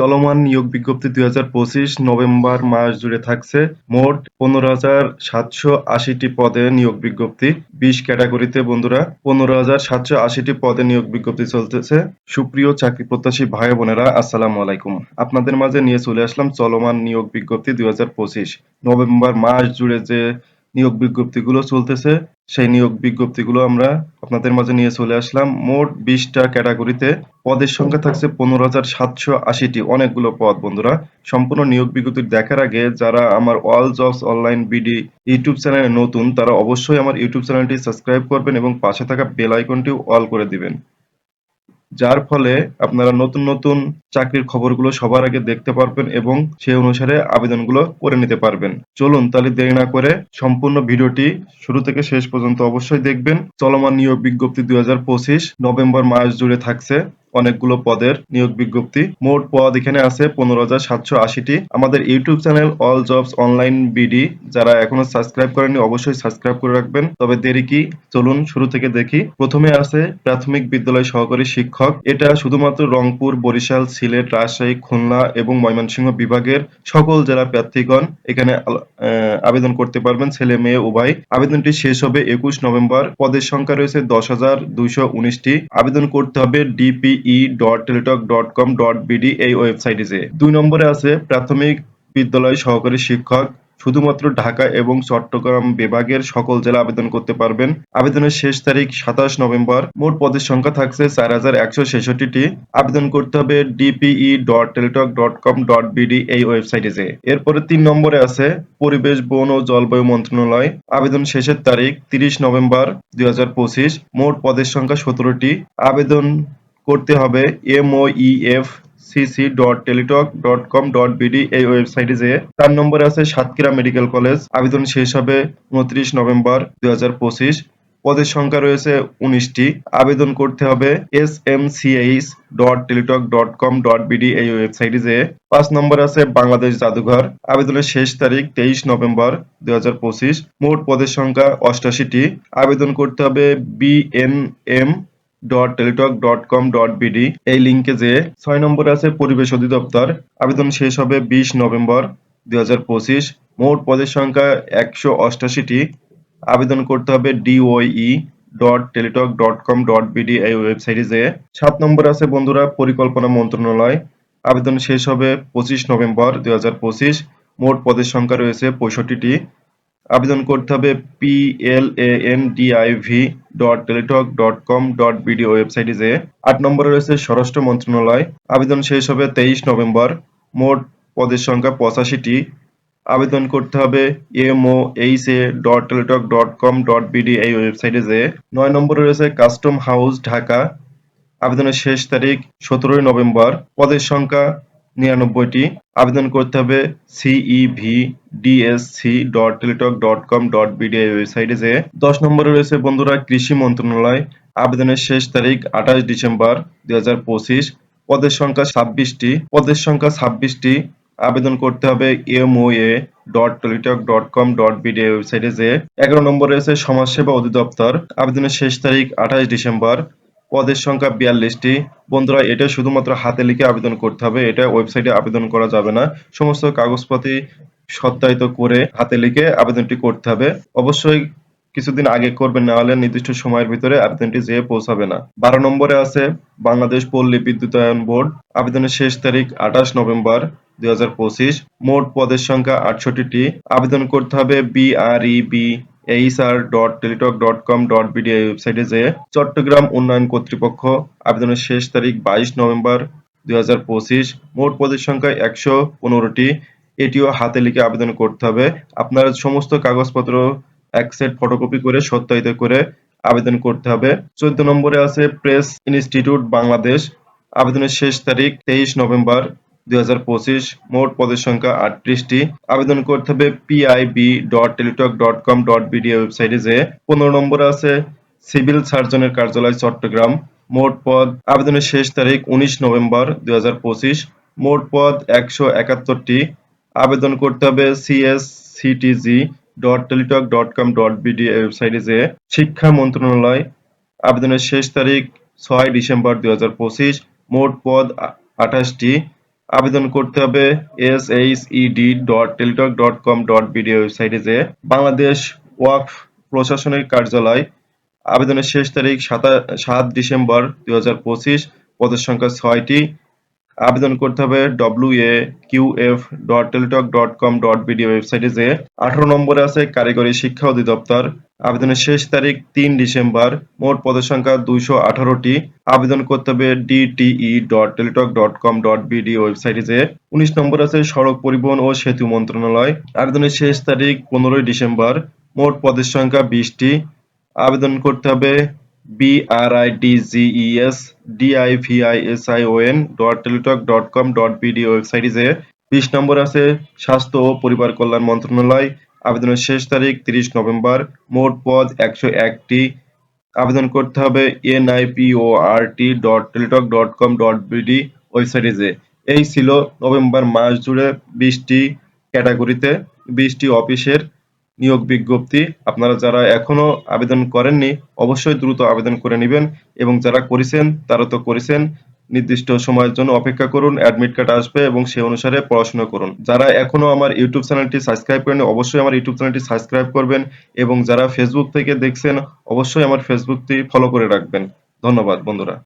চলমান নিয়োগ বিজ্ঞপ্তি দুই হাজার পঁচিশ নভেম্বর মাস জুড়ে থাকছে। মোট পনেরো আশিটি পদে নিয়োগ বিজ্ঞপ্তি। বিশ ক্যাটাগরিতে, বন্ধুরা, পনেরো আশিটি পদে নিয়োগ বিজ্ঞপ্তি চলতেছে। সুপ্রিয় চাকরি প্রত্যাশী ভাই বোনেরা, আসসালামু আলাইকুম। আপনাদের মাঝে নিয়ে চলে আসলাম চলমান নিয়োগ বিজ্ঞপ্তি দুই হাজার পঁচিশ। নভেম্বর মাস জুড়ে যে নিয়োগ বিজ্ঞপ্তিগুলো চলতেছে। সেই নিয়োগ বিজ্ঞপ্তিগুলো আমরা আপনাদের মাঝে নিয়ে চলে আসলাম। মোট বিশটা ক্যাটাগরিতে পদের সংখ্যা থাকছে পনেরো হাজার সাতশো আশিটি। অনেকগুলো পদ, বন্ধুরা। সম্পূর্ণ নিয়োগ বিজ্ঞপ্তি দেখার আগে যারা আমার all jobs online BD YouTube চ্যানেলে নতুন, তারা অবশ্যই আমার ইউটিউব চ্যানেলটি সাবস্ক্রাইব করবেন এবং পাশে থাকা বেল আইকনটি অল করে দিবেন। যার ফলে আপনারা নতুন নতুন চাকরির খবরগুলো সবার আগে দেখতে পারবেন এবং সেই অনুসারে আবেদনগুলো করে নিতে পারবেন। চলুন তাহলে দেরি না করে সম্পূর্ণ ভিডিওটি শুরু থেকে শেষ পর্যন্ত অবশ্যই দেখবেন। চলমান নিয়োগ বিজ্ঞপ্তি দুই হাজার পঁচিশ নভেম্বর মাস জুড়ে থাকছে। অনেকগুলো পদের নিয়োগ বিজ্ঞপ্তি। মোট পদ এখানে আছে পনেরো হাজার সাতশো আশিটি। আমাদের YouTube channel all jobs online BD, যারা এখনও সাবস্ক্রাইব করেনি অবশ্যই সাবস্ক্রাইব করে রাখবেন। তবে দেরি কি? চলুন শুরু থেকে দেখি। প্রথমে আছে প্রাথমিক বিদ্যালয় সহকারী শিক্ষক। এটা শুধুমাত্র রংপুর, বরিশাল, সিলেট, রাজশাহী, খুলনা এবং ময়মনসিংহ বিভাগের সকল জেলা প্রার্থীগণ এখানে আবেদন করতে পারবেন, ছেলে, মেয়ে, উভয়। আবেদনটি শেষ হবে একুশ নভেম্বর। পদের সংখ্যা রয়েছে দশ হাজার দুইশো উনিশটি। আবেদন করতে হবে ডিপিই ডট এই ওয়েবসাইটে যে। দুই নম্বরে আছে প্রাথমিক বিদ্যালয় সহকারী শিক্ষক। শুধুমাত্র ঢাকা এবং চট্টগ্রাম বিভাগের সকল জেলা আবেদন করতে পারবেন। আবেদনের শেষ তারিখ সাতাশ নভেম্বর। মোট পদের সংখ্যা থাকছে চার হাজার একশো ছেষট্টিটি। আবেদন করতে হবে DPE dot Teletalk dot com dot BD এই ওয়েবসাইটে যে। এরপরে তিন নম্বরে আছে পরিবেশ, বন ও জলবায়ু মন্ত্রণালয়। আবেদন শেষের তারিখ তিরিশ নভেম্বর দুই হাজার পঁচিশ। মোট পদের সংখ্যা সতেরোটি। আবেদন করতে হবে MOEF CC dot Teletalk dot com dot BD এই ওয়েবসাইটে যেয়ে। চার নম্বরে আছে সাতক্ষীরা মেডিকেল কলেজ, আবেদন শেষ হবে উনত্রিশ নভেম্বর দুই হাজার পঁচিশ। পদের সংখ্যা রয়েছে উনিশটি। আবেদন করতে হবে S M CH dot Teletalk dot com dot BD এই ওয়েবসাইটে যেয়ে। পাঁচ নম্বর আছে বাংলাদেশ জাদুঘর, আবেদনের শেষ তারিখ তেইশ নভেম্বর দুই হাজার পঁচিশ। মোট পদের সংখ্যা অষ্টাশিটি। আবেদন করতে হবে BNM dot Teletalk dot com dot BD এই লিঙ্কে যে ছয় নম্বরে আছে পরিবেশ অধিদপ্তর। আবেদন শেষ হবে বিশ নভেম্বর দু হাজার পঁচিশ। মোট পদের সংখ্যা একশো অষ্টাশিটি। আবেদন করতে হবে DOE dot Teletalk dot com dot BD এই ওয়েবসাইটে যে সাত নম্বর আছে বন্ধুরা পরিকল্পনা মন্ত্রণালয়। আবেদন শেষ হবে পঁচিশ নভেম্বর দুই হাজার পঁচিশ। মোট পদের সংখ্যা রয়েছে পঁয়ষট্টিটি। আবেদন করতে হবে P L A N D I V dot Teletalk dot com dot BD ওয়েবসাইটে যে আট নম্বরে রয়েছে স্বরাষ্ট্র মন্ত্রণালয়। আবেদন শেষ হবে তেইশ নভেম্বর। মোট পদের সংখ্যা পঁচাশিটি। আবেদন করতে হবে MO H A dot Teletalk dot com dot BD এই ওয়েবসাইটে যে নয় নম্বরে রয়েছে কাস্টম হাউস ঢাকা। আবেদনের শেষ তারিখ সতেরোই নভেম্বর। পদের সংখ্যা নিরানব্বইটি। আবেদন করতে হবে CEV DSC dot Teletalk dot com dot BD ওয়েবসাইটে যে দশ নম্বরে রয়েছে, বন্ধুরা, কৃষি মন্ত্রণালয়। আবেদনের শেষ তারিখ আঠাশ ডিসেম্বর দুই হাজার পঁচিশ। পদের সংখ্যা ছাব্বিশটি। পদের সংখ্যা ছাব্বিশটি। আবেদন করতে হবে MOA dot Teletalk dot com dot BD ওয়েবসাইটে যে এগারো নম্বরে রয়েছে, সমাজসেবা অধিদপ্তর। আবেদনের শেষ তারিখ আঠাশ ডিসেম্বর পদের সংখ্যা বিয়াল্লিশটি। বন্ধুরা, এটা শুধুমাত্র হাতে লিখে আবেদন করতে হবে। এটা ওয়েবসাইটে আবেদন করা যাবে না। সমস্ত কাগজপাতি সত্যায়িত করে হাতে লিখে আবেদনটি করতে হবে। অবশ্যই কিছুদিন আগে করবেন, না হলে নির্দিষ্ট সময়ের ভিতরে আবেদনটি যেয়ে পৌঁছাবে না। বারো নম্বরে আছে বাংলাদেশ পল্লী বিদ্যুতায়ন বোর্ড। আবেদনের শেষ তারিখ আঠাশ নভেম্বর দুই হাজার পঁচিশ। মোট পদের সংখ্যা আটষট্টিটি। আবেদন করতে হবে BREB HR dot Teletalk dot com dot BD ওয়েবসাইটে যে চট্টগ্রাম উন্নয়ন কর্তৃপক্ষ আবেদনের শেষ তারিখ বাইশ নভেম্বর দুই হাজার পঁচিশ, মোট পদের সংখ্যা একশো পনেরোটি। এটিও হাতে লিখে আবেদন করতে হবে। আপনার সমস্ত কাগজপত্র এক সেট ফটোকপি করে সত্যায়িত করে আবেদন করতে হবে। চোদ্দ নম্বরে আছে প্রেস ইনস্টিটিউট বাংলাদেশ আবেদনের শেষ তারিখ তেইশ নভেম্বর দুই মোট পদের সংখ্যা আটত্রিশটি। আবেদন করতে হবে PIB dot Teletalk dot com dot BD ওয়েবসাইটে যে পনেরো নম্বরে আছে সিভিল সার্জনের কার্যালয়, চট্টগ্রাম। মোট পদ আবেদনের শেষ তারিখ উনিশ নভেম্বর দুই মোট পদ একশো একাত্তরটি। আবেদন করতে হবে CS CTG dot Teletalk dot com dot BD ওয়েবসাইটে যে শিক্ষা মন্ত্রণালয়। আবেদনের শেষ তারিখ ছয় ডিসেম্বর দুই হাজার পঁচিশ। মোট পদ আঠাশটি। আবেদন করতে হবে S H ED dot Teletalk dot com dot BD ওয়েবসাইটে যে বাংলাদেশ ওয়াকফ প্রশাসনিক কার্যালয়। আবেদনের শেষ তারিখ সাত ডিসেম্বর দুই হাজার পঁচিশ, পদের সংখ্যা ছয়টি। আবেদন করতে হবে W A Q F dot Teletalk dot com dot BD ওয়েবসাইটে যে আঠারো নম্বরে আছে কারিগরি শিক্ষা অধিদপ্তর। আবেদনের শেষ তারিখ তিন ডিসেম্বর। মোট পদের সংখ্যা দুইশো আঠারোটি। আবেদন করতে হবে DTE dot Teletalk dot com dot BD ওয়েবসাইটে যে উনিশ নম্বর আছে সড়ক পরিবহন ও সেতু মন্ত্রণালয়। আবেদনের শেষ তারিখ পনেরোই ডিসেম্বর। মোট পদের সংখ্যা বিশটি। আবেদন করতে হবে BRIDGES DIVISION dot Teletalk dot com dot BD ওয়েবসাইটে যে বিশ নম্বর আছে স্বাস্থ্য ও পরিবার কল্যাণ মন্ত্রণালয়। আবেদনের শেষ তারিখ তিরিশ নভেম্বর। মোট পদ একশো একটি। আবেদন করতে হবে NIPORT dot Teletalk dot com dot BD ওয়েবসাইটে যে এই ছিল নভেম্বর মাস জুড়ে বিশটি ক্যাটাগরিতে, বিশটি অফিসের নিয়োগ বিজ্ঞপ্তি। আপনারা যারা এখনও আবেদন করেননি, অবশ্যই দ্রুত আবেদন করে নেবেন এবং যারা করেছেন, তারা তো করেছেন। নির্দিষ্ট সময়ের জন্য অপেক্ষা করুন অ্যাডমিট কার্ড আসবে এবং সেই অনুসারে পড়াশোনা করুন। যারা এখনও আমার ইউটিউব চ্যানেলটি সাবস্ক্রাইব করেন অবশ্যই আমার ইউটিউব চ্যানেলটি সাবস্ক্রাইব করবেন এবং যারা ফেসবুক থেকে দেখছেন, অবশ্যই আমার ফেসবুকটি ফলো করে রাখবেন। ধন্যবাদ, বন্ধুরা।